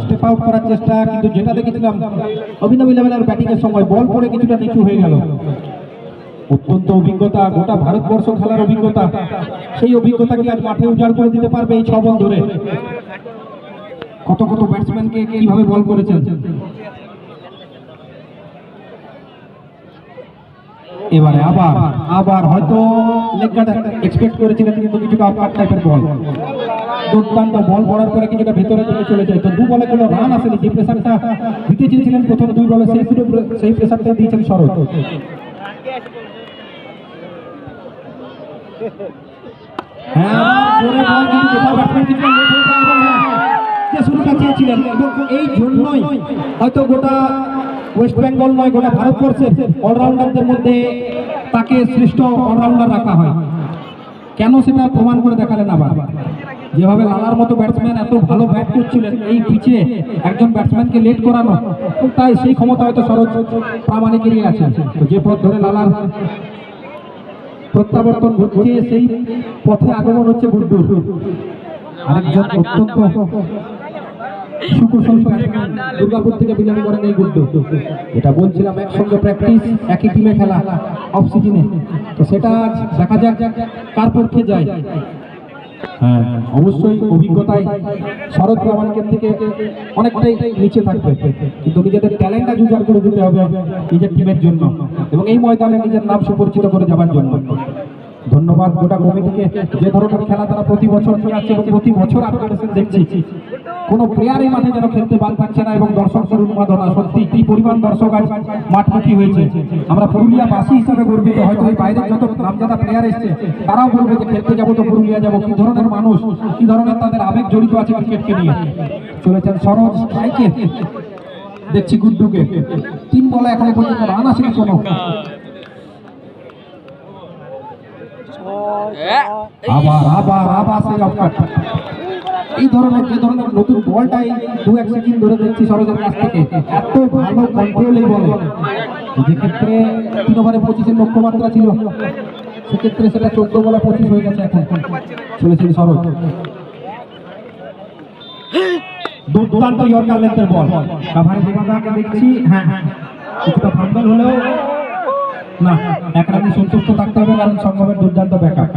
Step করার চেষ্টা, কিন্তু যেটা দেখেছিলাম, অভিনব ইলেভেনের ব্যাটিং সময় বল হয়ে গেল। অত্যন্ত অভিজ্ঞতা, গোটা ভারতবর্ষ খেলার অভিজ্ঞতা। সেই মাঠে করে দিতে পারবে এই ধরে। কত কত ব্যাটসম্যানকে কীভাবে বল করেছেন? এবারে আবার আবার হয়তো এক্সপেক্ট করেছিলেন কিন্তু কিছুটা আপার টাইপের বল দুর্দান্ত বল পড়ার পরে কিছুটা ভেতরে দিকে চলে যায়। তো দু বলে কোনো রান আসেনি, যে প্রেসারটা দিতে চেয়েছিলেন প্রথম দুই বলে সেই সেই প্রেসারটা দিয়েছেন শরৎ। হ্যাঁ এই জন্যই হয়তো গোটা ওয়েস্ট বেঙ্গল নয়, গোটা ভারতবর্ষের অলরাউন্ডারদের মধ্যে তাকে শ্রেষ্ঠ অলরাউন্ডার রাখা হয়। কেন সেটা প্রমাণ করে দেখালেন আবার? যেভাবে লালার মতো ব্যাটসম্যান এত ভালো ব্যাট করছিলেন এই পিচে একজন ব্যাটসম্যানকে লেট করানো, তাই সেই ক্ষমতা হয়তো সরোজ প্রামাণিকেরই আছে। যে পথ ধরে লালার প্রত্যাবর্তন ঘটছে সেই পথে আগমন হচ্ছে গুড্ডু। আরেকজন অত্যন্ত সুকুশল দুর্গাপুর থেকে বিলং করেন এই গুড্ডু এটা বলছিলাম একসঙ্গে প্র্যাকটিস একই টিমে খেলা অফ সিজনে তো সেটা আজ দেখা যাক কার পক্ষে যায়। হ্যাঁ অবশ্যই অভিজ্ঞতায় শরৎ প্রামাণিকের থেকে অনেকটাই নিচে থাকবে। কিন্তু নিজেদের ট্যালেন্টটা জোগাড় করে দিতে হবে নিজের টিমের জন্য। এবং এই ময়দানে নিজের নাম সুপরিচিত করে যাবার জন্য। ধন্যবাদ গোটা কমিটিকে। যে ধরনের খেলা তারা প্রতি বছর আসছে এবং প্রতি বছর আপগ্রেডেশন দেখছি। কোনো প্লেয়ারই মাঠে যেন খেলতে বাদ থাকছে না এবং দর্শকের উন্মাদনা সত্যি কি পরিমাণ দর্শক আজ মাঠমুখী হয়েছে। আমরা পুরুলিয়া বাসী হিসাবে গর্বিত। হয়তো এই বাইরের যত নামজাদা প্লেয়ার এসছে তারাও বলবে যে খেলতে যাব তো পুরুলিয়া যাব। কি ধরনের মানুষ কি ধরনের তাদের আবেগ জড়িত আছে ক্রিকেটকে নিয়ে? চলেছেন সরোজ স্ট্রাইকে। দেখছি গুড্ডুকে। তিন বলে এখনও পর্যন্ত রান আসেনি কোনো। আবার আবার আবার সেই অফকাট এই ধরনের, যে ধরনের নতুন বলটাই দু এক সেকেন্ড ধরে দেখছি সরোজের কাছ থেকে। এত ভালো কন্ট্রোল এই বলে। যে ক্ষেত্রে তিন ওভারে পঁচিশের লক্ষ্যমাত্রা ছিল, সেক্ষেত্রে সেটা চোদ্দ বলে পঁচিশ হয়ে গেছে এখন। চলেছিল সরোজ। দুর্দান্ত ইয়র্কার লেন্থের বল কাভারে দেবাদাকে দেখছি হ্যাঁ হ্যাঁ। কিছুটা ফাম্বল হলেও না, এক রানে সন্তুষ্ট থাকতে হবে, কারণ সঙ্গমের দুর্দান্ত ব্যাকআপ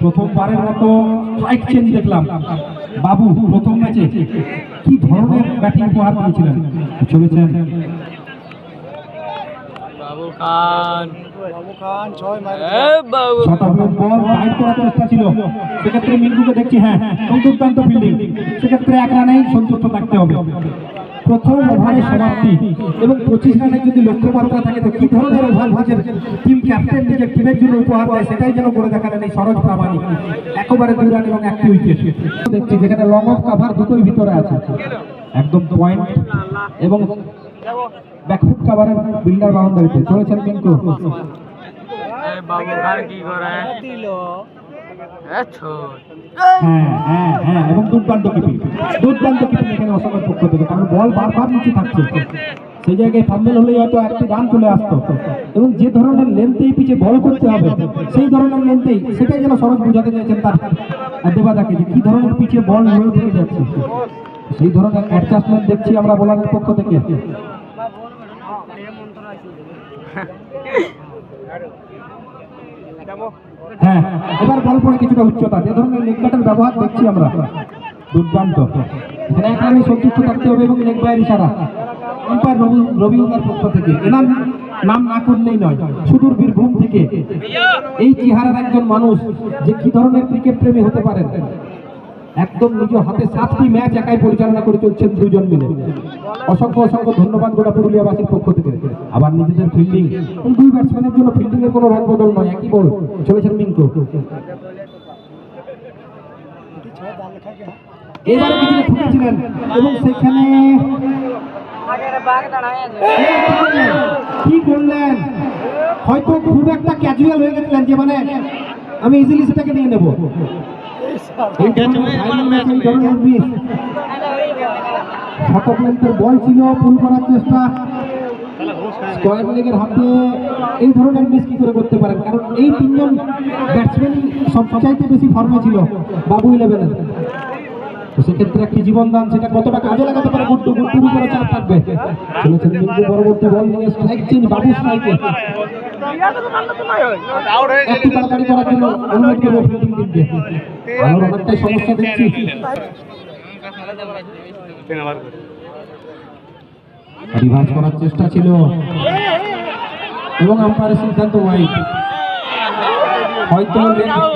প্রথমবারের মতো স্ট্রাইক চেঞ্জ দেখলাম। বাবু প্রথম ম্যাচে কি ধরনের ব্যাটিং উপহার দিয়েছিলেন? চলেছেন বাবু খান। বাবু খান ছয় mile. Shot of ball fight করার চেষ্টা ছিল। সেক্ষেত্রে মিন্টুকে দেখছি হ্যাঁ দুর্দান্ত ফিল্ডিং সেক্ষেত্রে এক রানেই সন্তুষ্ট থাকতে হবে। প্রথম ওভারে সমাপ্তি এবং পঁচিশ রানের যদি লক্ষ্যমাত্রা থাকে তো কি ধরনের ওভার নিজের টিম ক্যাপ্টেন নিজের টিমের জন্য উপহার দেয় সেটাই যেন করে দেখালেন এই সরোজ প্রামাণিক। একেবারে দুই রান এবং একটি উইকেট। দেখছি যেখানে লং অফ কাভার দুটোই ভিতরে আছে। একদম পয়েন্ট এবং ব্যাকফুট কাভারের বিল্ডার বাউন্ডারিতে। চলেছেন কিন্তু বাবু কি করে? দিল হ্যাঁ হ্যাঁ হ্যাঁ এবং দুর্দান্ত কিপিং। দুর্দান্ত কিপিং এখানে অসমের পক্ষ থেকে কারণ বল বারবার নিচে থাকছে। সেই জায়গায় ফাম্বেল হলেই হয়তো একটি রান চলে আসতো। এবং যে ধরনের লেন্থেই পিছে বল করতে হবে সেই ধরনের লেন্থেই সেটাই যেন সরজ বোঝাতে চাইছেন তার দেবাদাকে যে কি ধরনের পিছে বল রয়ে থেকে যাচ্ছে। সেই ধরনের অ্যাডজাস্টমেন্ট দেখছি আমরা বোলারের পক্ষ থেকে। হ্যাঁ এবার বল পড়ে কিছুটা উচ্চতা। যে ধরনের লেগ ব্যবহার দেখছি আমরা। দুর্দান্ত। এখানে এক সন্তুষ্ট থাকতে হবে এবং লেগ বাইর ইশারা। আম্পায়ার রবি রবিউদার পক্ষ থেকে। এনার নাম না করলেই নয়। সুদূর বীরভূম থেকে। এই চেহারার একজন মানুষ যে কি ধরনের ক্রিকেট প্রেমী হতে পারেন? একদম নিজ হাতে সাতটি ম্যাচ একাই পরিচালনা করে চলছেন দুজন মিলে। অসংখ্য অসংখ্য ধন্যবাদ গোটা পুরুলিয়াবাসীর পক্ষ থেকে। আবার নিজেদের ফিল্ডিং দুই ব্যাটসম্যানের জন্য ফিল্ডিং এর কোনো রং বদল নয়, একই বল চলেছেন মিন্টু এবারে কিছুটা ঠুকেছিলেন এবং সেখানে কি করলেন? হয়তো খুব একটা ক্যাজুয়াল হয়ে গেছিলেন যে মানে আমি ইজিলি সেটাকে নিয়ে নেব। বল ছিল পুল করার চেষ্টা স্কোয়ার লেগের হাতে এই ধরনের মিস কি করে করতে পারেন কারণ এই তিনজন ব্যাটসম্যান সবচাইতে বেশি ফর্মে ছিল বাবু ইলেভেনের সেক্ষেত্রে একটি জীবনদান সেটা কতটা কাজে লাগাতে পারে গুড্ডু গুড্ডুর উপরে চাপ থাকবে চলেছেন পরবর্তী বল নিয়ে স্ট্রাইক চেঞ্জ বাবু স্ট্রাইকে রিভার্স করার চেষ্টা ছিল এবং আম্পায়ারের সিদ্ধান্ত ওয়াইড হয়তো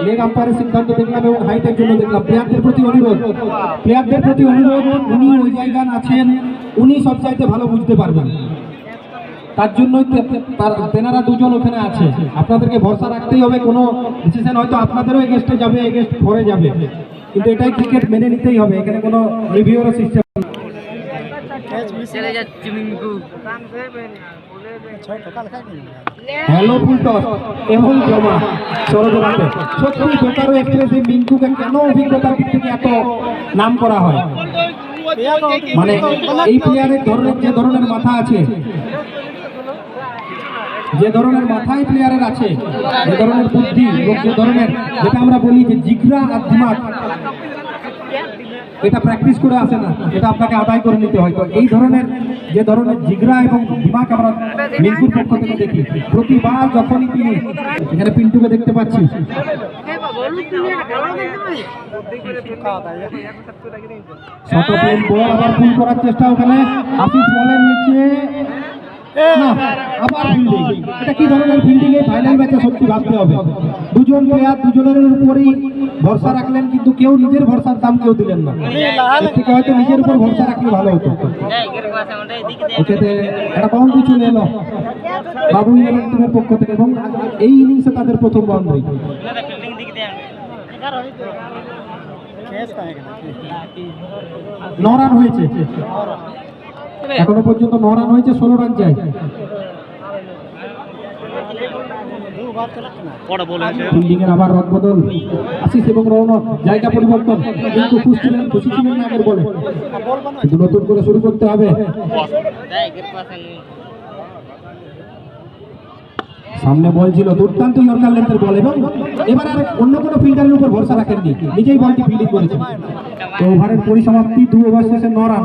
লেগ আম্পায়ারের সিদ্ধান্ত দেখলাম এবং হাইটের জন্য দেখলাম প্লেয়ারদের প্রতি অনুরোধ প্লেয়ারদের প্রতি অনুরোধ উনি ওই জায়গায় আছেন উনি সব চাইতে ভালো বুঝতে পারবেন তার জন্যই তার তেনারা দুজন ওখানে আছে। আপনাদেরকে ভরসা রাখতেই হবে কোনো ডিসিশন হয়তো আপনাদেরও এগেস্টে যাবে এগেস্ট ফরে যাবে। কিন্তু এটাই ক্রিকেট মেনে নিতেই হবে এখানে কোনো রিভিউরও সিস্টেম হ্যালো ফুলটস এবং জমা সরজরাতে। সত্যি বেকারও এক্সপ্রেসে মিন্টুকে কেন অভিজ্ঞতার দিক থেকে এত নাম করা হয়? মানে এই প্লেয়ারের ধরনের যে ধরনের মাথা আছে যে ধরনের মাথায় প্লেয়ারের আছে, যে ধরনের বুদ্ধি এবং যে ধরনের, যেটা আমরা বলি যে জিগরা আর দিমাগ, এটা প্র্যাকটিস করে আসে না, এটা আপনাকে আদায় করে নিতে হয়। তো এই ধরনের, যে ধরনের জিগরা এবং দিমাগ আমরা মিন্টুর পক্ষ থেকে দেখি। প্রতিবার যখনই তিনি, এখানে পিন্টুকে দেখতে পাচ্ছি। শত প্লেন বল আবার ফুল করার চেষ্টা ওখানে। আশিস বলের নিচে। আবার ফিল্ডিং এটা কি ধরনের ফিল্ডিং এই ফাইনাল ম্যাচে সত্যি ভাবতে হবে? দুজন প্লেয়ার দুজনের উপরেই ভরসা রাখলেন কিন্তু কেউ নিজের ভরসার দাম কেউ দিলেন না। থেকে হয়তো নিজের উপর ভরসা রাখলে ভালো হতো। একটা বাউন্ডারি চলে এলো। বাবু ইলেভেন টিমের পক্ষ থেকে এবং এই ইনিংসে তাদের প্রথম বাউন্ডারি ন রান হয়েছে। এখনও পর্যন্ত ন রান হয়েছে, ষোলো রান চাই। এবং পরিবর্তন। করে শুরু করতে হবে। সামনে বল ছিল দুর্দান্ত ইয়র্কার বল এবং এবার আর অন্য কোনো ফিল্ডারের উপর ভরসা রাখেননি। নিজেই বলটি ফিল্ডিং তো ওভারের পরিসমাপ্তি, দু ওভার শেষে ন রান।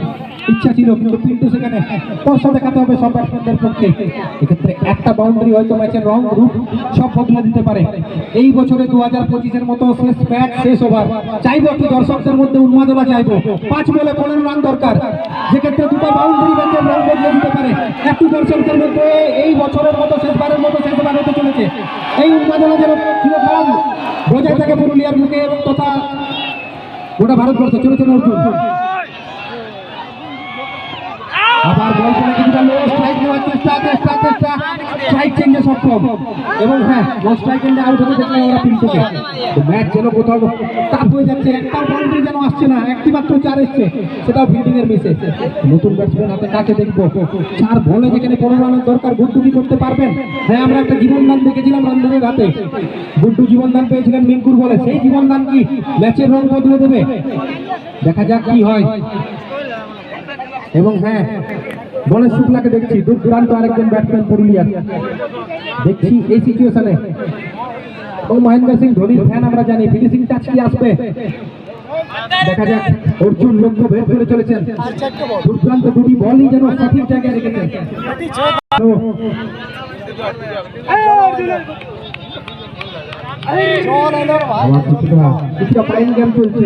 ইচ্ছা ছিল, কিন্তু পিন্টু সেখানে স্পর্শ দেখাতে হবে সব ব্যাটসম্যানদের পক্ষে। এক্ষেত্রে একটা বাউন্ডারি হয়তো ম্যাচের রং রূপ সব বদলে দিতে পারে। এই বছরে দু হাজার পঁচিশের মতো শেষ ম্যাচ শেষ ওভার চাইব একটু দর্শকদের মধ্যে উন্মাদনা চাইব। পাঁচ বলে পনেরো রান দরকার। যেক্ষেত্রে দুটো বাউন্ডারি ম্যাচের রং বদলে দিতে পারে। একটু দর্শকদের মধ্যে এই বছরের মতো, শেষবারের মতো, শেষবার হতে চলেছে। এই উন্মাদনা যেন চিরকাল বজায় থাকে পুরুলিয়ার মুখে এবং তথা গোটা ভারতবর্ষ। চলেছেন অর্জুন। আবার বল করে কিছুটা লো স্ট্রাইক নেওয়ার চেষ্টা চেষ্টা চেষ্টা। স্ট্রাইক চেঞ্জে সক্ষম। এবং হ্যাঁ লো স্ট্রাইক এন্ডে আউট হতে দেখলাম ওরা পিন্টুকে ম্যাচ যেন কোথাও টাফ হয়ে যাচ্ছে, একটাও বাউন্ডারি যেন আসছে না একটি মাত্র চার এসছে, সেটাও ফিল্ডিং এর মিসে নতুন ব্যাটসম্যান হাতে কাকে দেখব? চার বলে যেখানে পনেরো রানের দরকার, গুড্ডু কি করতে পারবেন? হ্যাঁ আমরা একটা জীবনদান দেখেছিলাম রন্ধনের হাতে। গুড্ডু জীবনদান পেয়েছিলেন মিঙ্কুর বলে। সেই জীবনদান কি? ম্যাচের রং বদলে দেবে। দেখা যাক কি হয়। এবং হ্যাঁ গণেশ শুক্লাকে দেখছি দুর্দান্ত আরেকজন ব্যাটসম্যান পুরুলিয়ার। দেখছি এই সিচুয়েশনে ও মহেন্দ্র সিং ধোনির ফ্যান আমরা জানি ফিনিশিং টাচ কি আসবে? দেখা যাক অর্জুন লক্ষ্য ভেদ করে চলেছেন। বল দুর্দান্ত দুটি বলই যেন সঠিক জায়গায় রেখেছেন কিছুটা ফাইন গেম চলছে।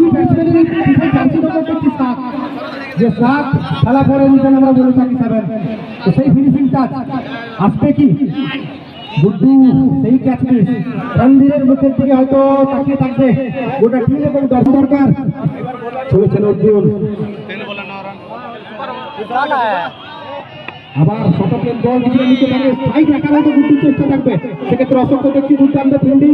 যে ফ্ল্যাগ খেলা পরে দিতেন আমরা বলে থাকি সেভেন সেই ফিনিশিং টাচ আসবে কি? বুদ্ধু, সেই ক্যাচ রণধীরের মুখের দিকে হয়তো তাকিয়ে থাকবে। ওটা টিম এবং দরকার। চলেছেন অর্জুন। আবার শতকের দল নিতে পারে বুদ্ধির চেষ্টা থাকবে। সেক্ষেত্রে অসংখ্য ব্যক্তি দুর্দান্ত ফিল্ডিং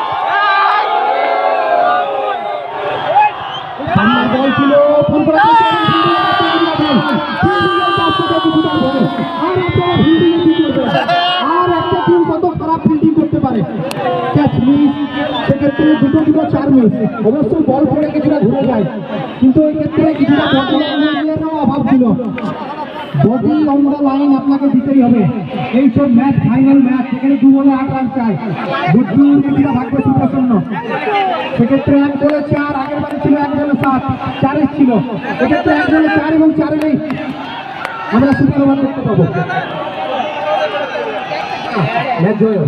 বল ছিল ফোন করা আর একটা ফিল্ডিং কি আর একটা টিম কত খারাপ ফিল্ডিং করতে পারে। ক্যাচ মিস সেক্ষেত্রে দুটো দুটো চার মিস অবশ্য বল পড়ে কিছুটা ঘুরে যায়। কিন্তু এই ক্ষেত্রে কিছুটা অভাব ছিল। বডি অন দ্য লাইন আপনাকে দিতেই হবে। এইসব ম্যাচ ফাইনাল ম্যাচ সেখানে দু বলে আট রান চাই। বুদ্ধি ইন্ডিয়া ভাগ্য সুপ্রসন্ন। সেক্ষেত্রে এক বলে চার, আগের বারে ছিল এক বলে সাত চারের ছিল। এক্ষেত্রে এক বলে চার এবং চারে নেই। আমরা সুপার করতে দেখতে পাবো। ম্যাচ জয়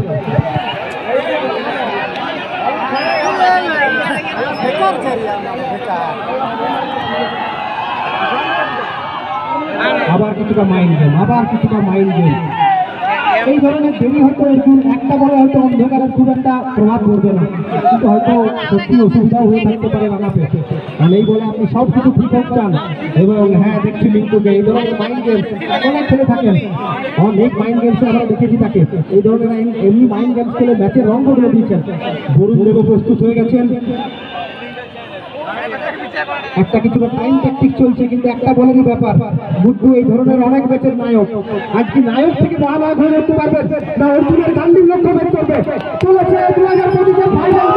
আবার কিছুটা মাইন্ড গেম আবার কিছুটা মাইন্ড গেম এই ধরনের দেরি হয়তো অর্জুন একটা বলে হয়তো অন্ধকারের খুব একটা প্রভাব পড়বে না। কিন্তু হয়তো সত্যি অসুবিধাও হয়ে থাকতে পারে রানাপে কারণ এই বলে আপনি সব কিছু ঠিক হোক চান। এবং হ্যাঁ দেখছি মিন্টুকে এই ধরনের মাইন্ড গেমস অনেক খেলে থাকেন। অনেক মাইন্ড গেমসে আমরা দেখেছি তাকে। এই ধরনের এমনি মাইন্ড গেমস খেলে ম্যাচের রং বদলে দিয়েছেন। বরুণ প্রস্তুত হয়ে গেছেন। একটা কিছুটা টাইম ট্যাকটিক চলছে কিন্তু একটা বলেরই ব্যাপার বুদ্ধু এই ধরনের অনেক ম্যাচের নায়ক আজকে নায়ক থেকে বাহাবাগ হয়ে উঠতে পারবে না অর্জুনের গান্ধীর লক্ষ্য বের করবে চলেছে দু হাজার পঁচিশের ফাইনাল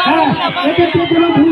হ্যাঁ এক্ষেত্রে